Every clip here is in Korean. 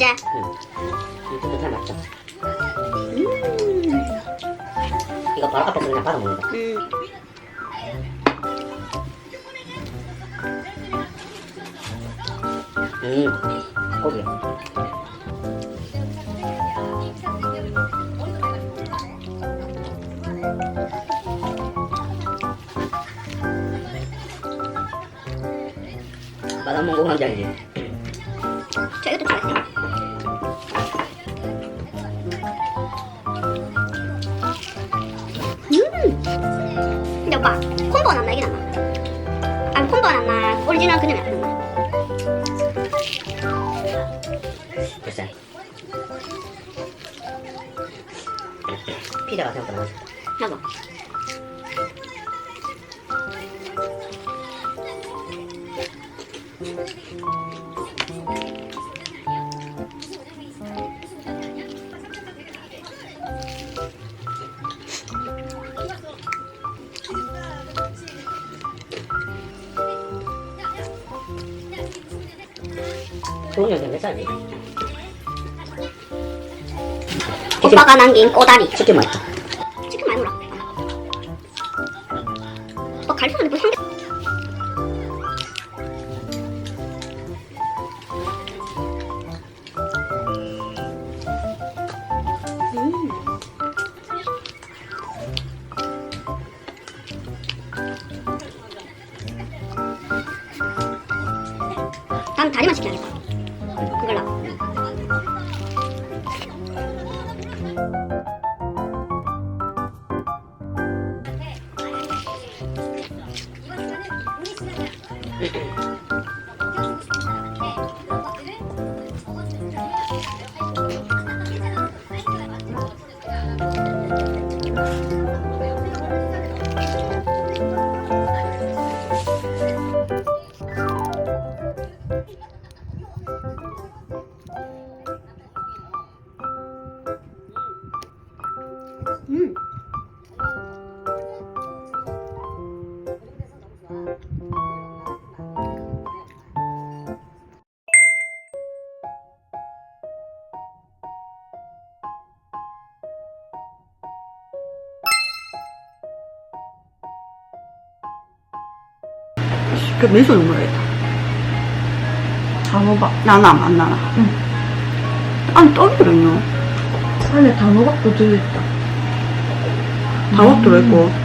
맞지? 응. 이 쫀득한 맛있다. 음. 이거 바로 앞에서 그냥 받아 먹는 거. 음. 음. 고기. 맛안 먹고 간게 아니지. 저 이것도 좋아했어 오빠 콤보는 안 나긴 안 나. 아니 콤보는 안 나. 오리지널 그놈이 안 나. 글쎄. 피자가 생각보다 맛있다. 나도. 오빠가 남긴 꼬다리. 치킨 맛있다. えっ? 그 매소 용어야겠다. 단호박. 나나, 안 나나. 응. 안에 떡이 들어있노? 안에 단호박도 들어있다. 단호박 들어있고.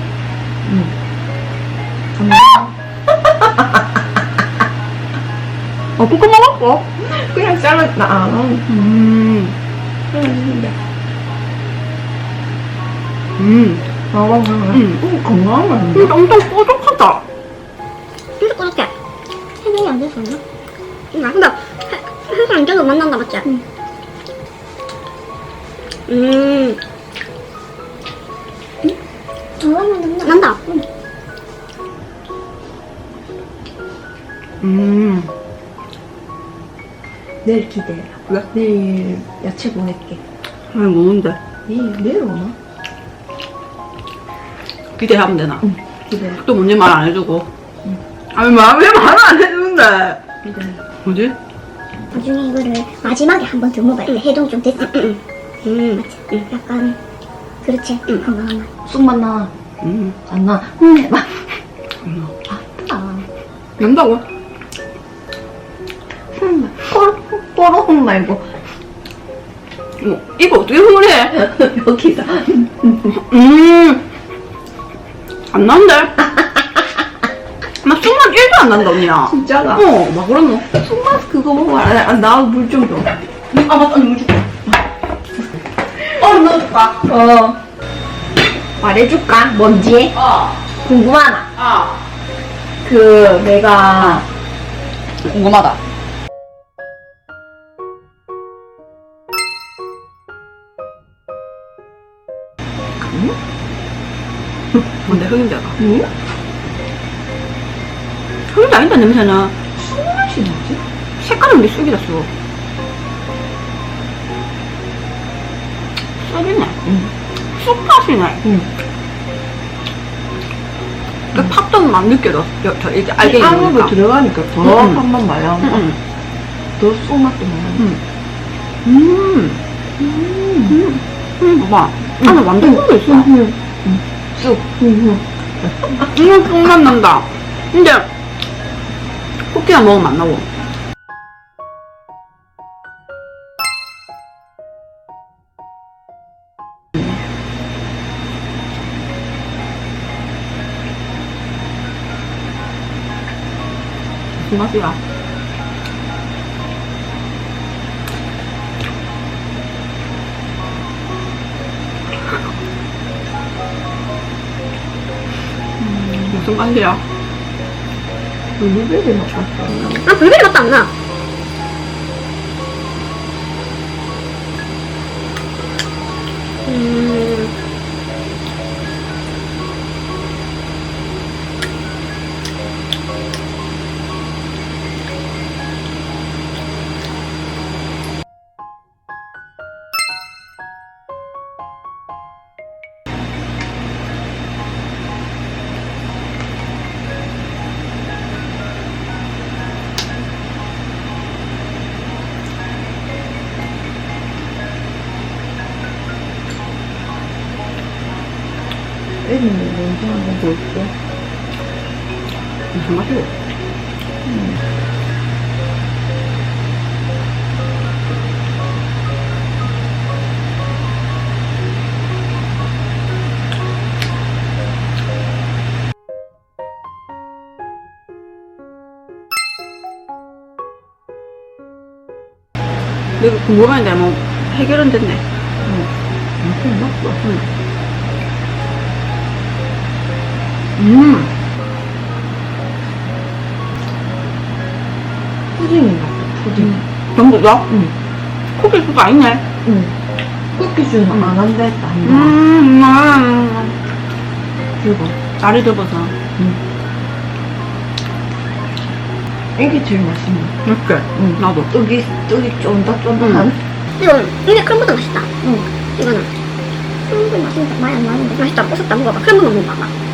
어, 꿀꺽 먹었고? 그냥 잘랐다. 아, 음. 음. 먹으면 음. 음, 건강한 맛인데? 엄청 뽀족하다. 안 됐었나? 응, 아, 근데 해- 해장 계속 만난다 맞지? 응. 음. 음? 난다. 응. 음. 내일 기대해라. 왜? 내일 야채 보낼게. 아니, 뭐는데? 내일, 내일 오나? 기대하면 되나? 응, 기대해. 또 뭔지 말 안 해주고. 응. 아니, 말, 왜말 안 해 주는데? 기대해. 뭐지? 나중에 이거를 마지막에 한 번 더 먹어야 돼. 해동 좀 됐을 때. 음. 맞지? 약간, 그렇지. 건강한 맛. 쑥맛 나. 음. 안 나. 음, 해봐. 음. 아, 연다고? 음, 뽀록, 뽀록 말고. 어, 이거 어떻게 흐물해? 여기다. 음. 안 난데? 나 순간 1도 안 난다, 언니야. 진짜가. 어, 막 그러노? 쑥맛 그거 먹어. 아, 아, 나 물 좀 줘. 아, 맞다, 언니 물 줄게. 얼음 넣어줄까? 어. 말해줄까? 뭔지? 어, 궁금하나? 아. 그, 내가. 궁금하다. 뭔데? 흑임자가. 응? 흑임자 아닌데 냄새는 무슨 맛이 나지? 색깔은 근데 쑥이다 쑥. 쑥이네. 응. 쑥팥이 네. 응. 그 팥도 막 느껴져. 저, 저 이제 알갱이 안으로. 들어가니까 더 응, 응. 한번 말려. 응, 더 쏘맛도 나요. 응. 음. 음. 음, 봐봐. 안에 완전 쑥도 있어. 응. 쑥. 응. 음, 쑥맛 난다. 근데, 쿠키랑 먹으면 안 나고. 무슨 맛이야? 무슨 맛이야? 블루베리 맛. 아 블루베리 맛도 안 나. 음. 애기는 냄새 한번 볼게. 무슨 맛이야? 내가 궁금한데 뭐 해결은 됐네. 무슨 맛도. 음, 푸딩인 것 같아. 푸딩. 전부죠? 응. 쿠키 수도 아니네. 응. 쿠키주는 안 한다 했다. 한 번. 음, 음, 그리고 다리 접어서. 이게 제일 맛있네. 이렇게. 응. 나도. 떡이, 떡이 쫀득쫀득한. 이거 이게 크림보다 맛있다. 응. 이거는 크림도 맛있는데 많이 안 나는데. 맛있다. 부쉈다 먹어봐. 크림보다 먹어봐.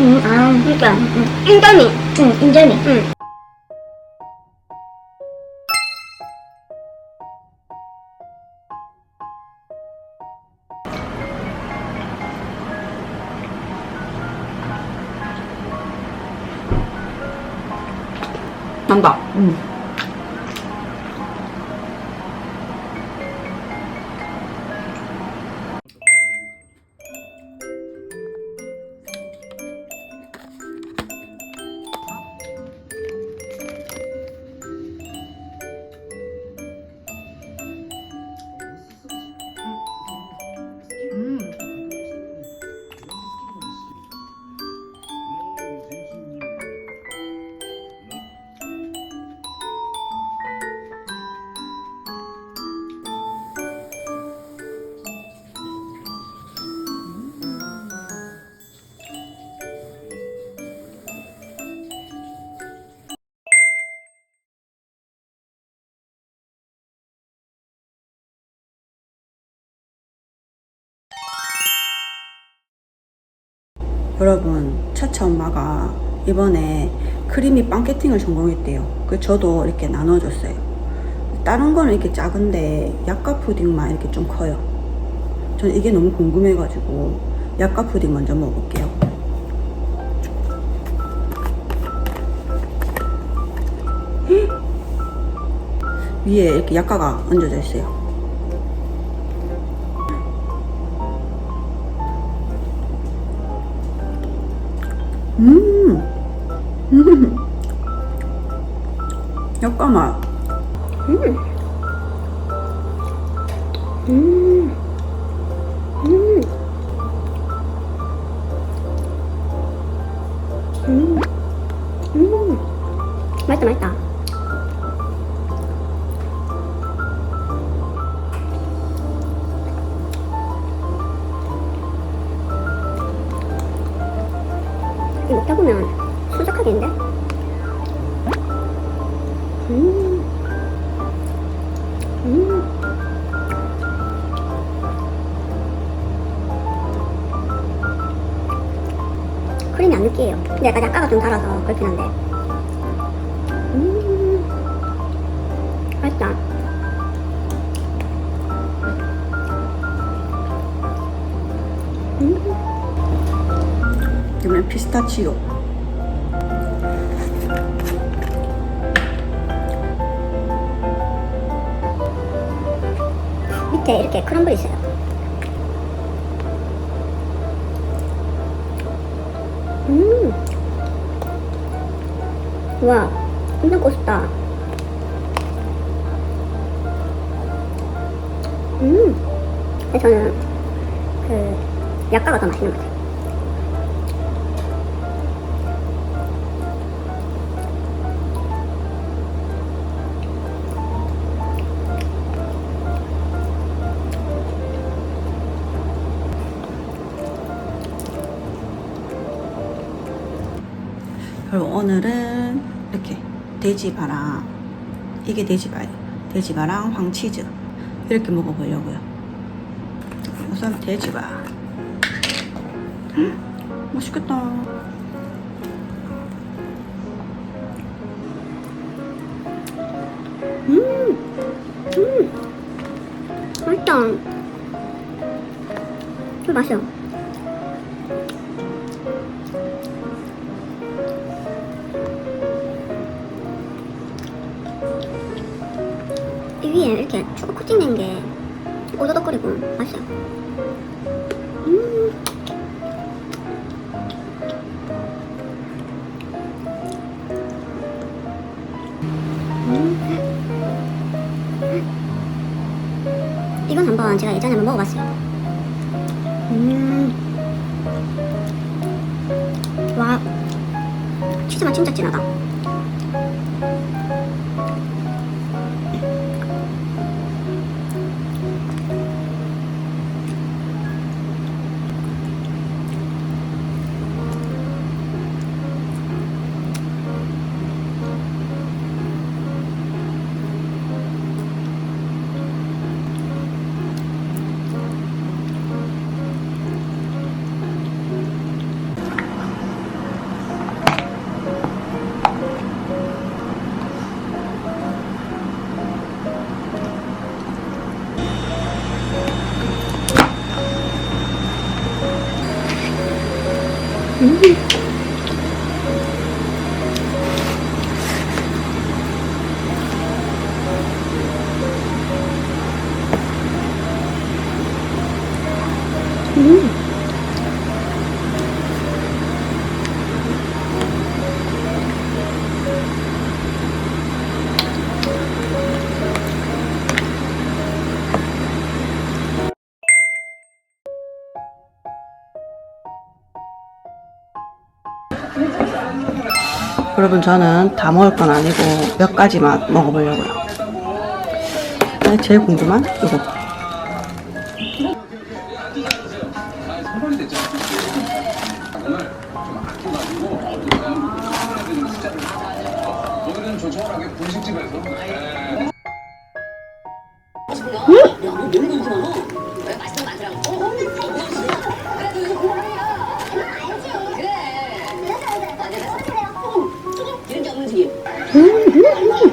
응, 아, 그러니까 인절미. 응, 인절미. 응. 난다. 응. 여러분, 차차 엄마가 이번에 크리미 빵케팅을 성공했대요. 그 저도 이렇게 나눠줬어요. 다른 거는 이렇게 작은데 약과 푸딩만 이렇게 좀 커요. 저는 이게 너무 궁금해가지고 약과 푸딩 먼저 먹어볼게요. 위에 이렇게 약과가 얹어져 있어요. 음, 약과 맛. 음. 음. 음. 맛있다. 이번엔 피스타치오. 밑에 이렇게 크럼블 있어요. 음. 와, 엄청 고소다. 음. 근데 저는 그 약과가 더 맛있는 것 같아요. 그리고 오늘은 돼지바랑 이게 돼지바예요. 돼지바랑 황치즈 이렇게 먹어보려고요. 우선 돼지바. 음, 맛있겠다. 맛있다. 좀 맛있어. 초코 코팅된 게 오도독거리고 맛있어. 음. 이건 한번 제가 예전에 한번 먹어봤어요. 음. 와. 치즈만 진짜 진하다. 嗯 여러분 저는 다 먹을 건 아니고 몇 가지만 먹어보려고요. 네, 제일 궁금한 이거.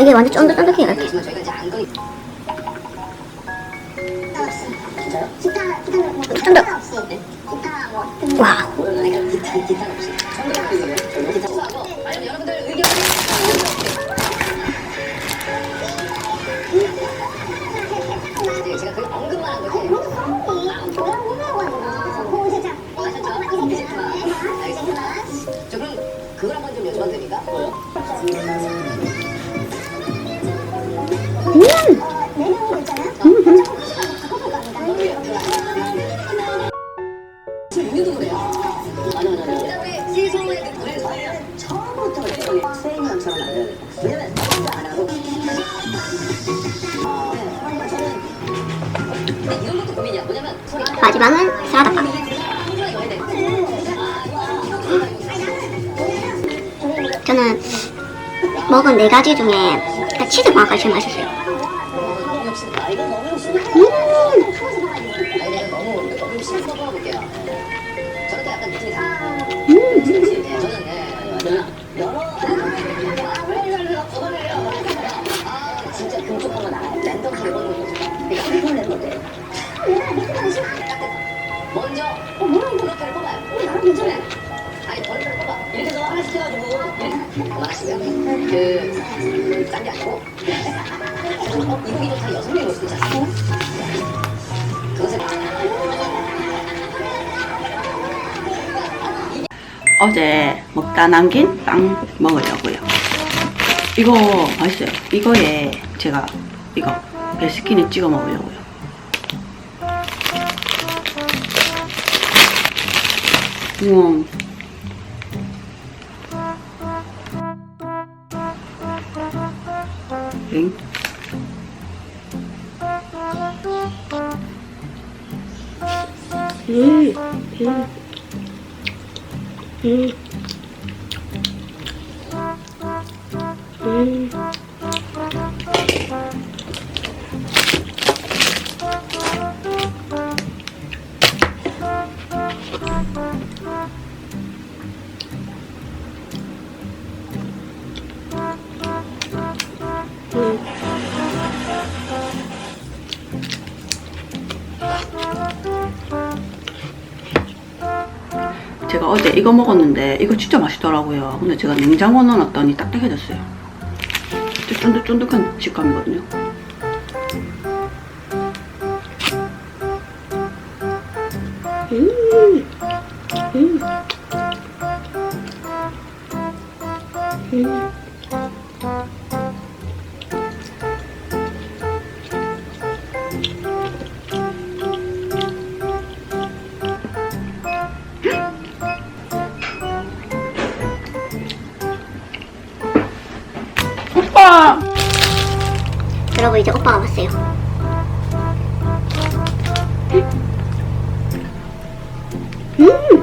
되게 완전 쫀득쫀득해요, 이렇게. 쫀득. 와. 그 지막은 사라다빵. 저는 먹은 네 가지 중에 일단 치즈 방앗가 제일 맛있어요. 어제 먹다 남긴 빵 먹으려고요. 이거 맛있어요. 이거에 제가 이거 베스킨에 찍어 먹으려고요. 우와. 엥? 음, 음, 음, 음. 제 가 어제 이거 먹었는데 이거 진짜 맛있더라고요. 근데 제가 냉장고 넣어놨더니 딱딱해졌어요. 쫀득쫀득한 식감이거든요. 여러분 이제 오빠가 왔어요. 음, 음.